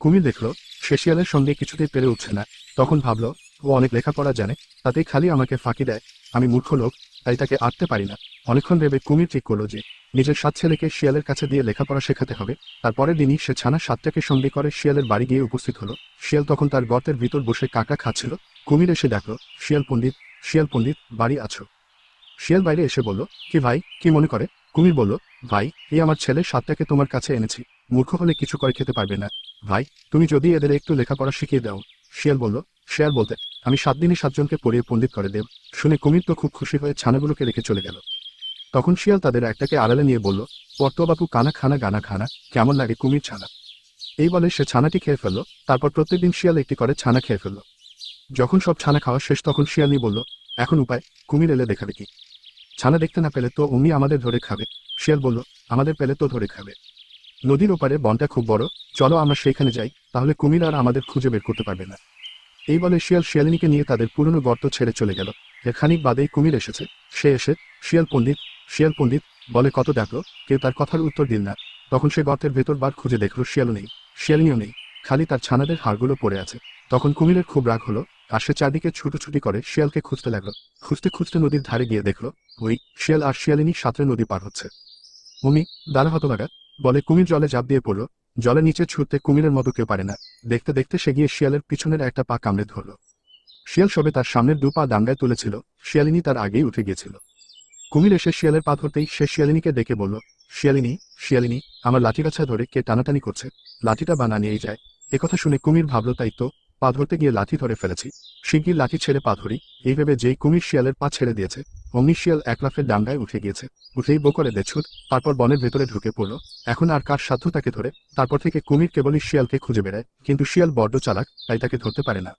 কুমির দেখল, সে শিয়ালের সঙ্গে কিছুতেই পেরে উঠছে না। তখন ভাবল, ও অনেক লেখাপড়া জানে, তাতেই খালি আমাকে ফাঁকি দেয়। আমি মূর্খ লোক, তাই তাকে আটতে পারি না। অনেকক্ষণ ভেবে কুমির ঠিক করল যে, নিজের সাত ছেলেকে শিয়ালের কাছে দিয়ে লেখাপড়া শেখাতে হবে। তারপরের দিনই সে ছানা সাতটাকে সঙ্গে করে শিয়ালের বাড়ি গিয়ে উপস্থিত হলো। শিয়াল তখন তার গর্তের ভিতর বসে কাকা খাচ্ছিল। কুমির এসে দেখল, শিয়াল পণ্ডিত শিয়াল পণ্ডিত, বাড়ি আছো। শিয়াল বাইরে এসে বলল, কি ভাই, কি মনে করে? কুমির বলল ভাই, এই আমার ছেলে সাতটাকে তোমার কাছে এনেছি। মূর্খ হলে কিছু করে খেতে পারবে না। ভাই, তুমি যদি এদের একটু লেখাপড়া শিখিয়ে দাও। শিয়াল বলল, শিয়াল বলতে, আমি সাত দিনে সাতজনকে পড়িয়ে পণ্ডিত করে দেব। শুনে কুমির তো খুব খুশি হয়ে ছানাগুলোকে রেখে চলে গেল। তখন শিয়াল তাদের একটাকে আড়ালে নিয়ে বলল পট্টবাবু কানা খানা, গানা খানা, কেমন লাগে কুমির ছানা? এই বলে সে ছানাটি খেয়ে ফেলল, তারপর প্রত্যেকদিন শিয়াল একটি করে ছানা খেয়ে ফেলল। যখন সব ছানা খাওয়া শেষ, তখন শিয়ালনি বলল, এখন উপায়, কুমির এলে দেখাবে কি ছানা দেখতে না পেলে তো অমনি আমাদের ধরে খাবে। শিয়াল বলল, আমাদের পেলে তো ধরে খাবে। নদীর ওপারে বনটা খুব বড়। চলো আমরা সেইখানে যাই, তাহলে কুমির আর আমাদের খুঁজে বের করতে পারবে না। এই বলে শিয়াল শিয়ালিনীকে নিয়ে তাদের পুরনো গর্ত ছেড়ে চলে গেল। খানিক বাদেই কুমির এসেছে। সে এসে, শিয়াল পণ্ডিত শিয়াল পণ্ডিত, বলে কত ডাকলো, কেউ তার কথার উত্তর দিল না। তখন সে গর্তের ভেতর বার খুঁজে দেখল, শিয়ালও নেই, শিয়ালিনীও নেই। খালি তার ছানাদের হাড়গুলো পড়ে আছে। তখন কুমিরের খুব রাগ হলো। আর সে চারদিকে ছুটোছুটি করে শিয়ালকে খুঁজতে লাগল। খুঁজতে খুঁজতে নদীর ধারে গিয়ে দেখল, ওই শিয়াল আর শিয়ালিনী সাঁতরে নদী পার হচ্ছে। অমি দাঁড়া হতলাগা বলে কুমির জলে জাপ দিয়ে পড়ল। জলের নিচে ছুটতে কুমিরের মতো কেউ পারে না। দেখতে দেখতে সে গিয়ে শিয়ালের পিছনের একটা পা কামড়ে ধরলো। শিয়াল সবে তার সামনের দু পা ডাঙ্গায় তুলেছিল। শিয়ালিনী তার আগেই উঠে গিয়েছিল। কুমির এসে শিয়ালের পা ধরতেই সে শিয়ালিনীকে ডেকে বলল, শিয়ালিনী শিয়ালিনী, আমার লাঠিগাছা ধরে কে টানাটানি করছে? লাঠিটা বানা নিয়েই যায়। একথা শুনে কুমির ভাবলো, তাই তো পা ধরতে গিয়ে লাঠি ধরে ফেলেছি। শিগগির লাঠি ছেড়ে পা ধরি। এই ভেবে যেই কুমির শিয়ালের পা ছেড়ে দিয়েছে অমনি শিয়াল এক লাফের ডাঙ্গায় উঠে গিয়েছে। উঠেই বোকরে দেছুট তারপর বনের ভেতরে ঢুকে পড়ল। এখন আর কার সাধ্য তাকে ধরে? তারপর থেকে কুমির কেবলই শিয়ালকে খুঁজে বেড়ায়। কিন্তু শিয়াল বড্ড চালাক, তাই তাকে ধরতে পারে না।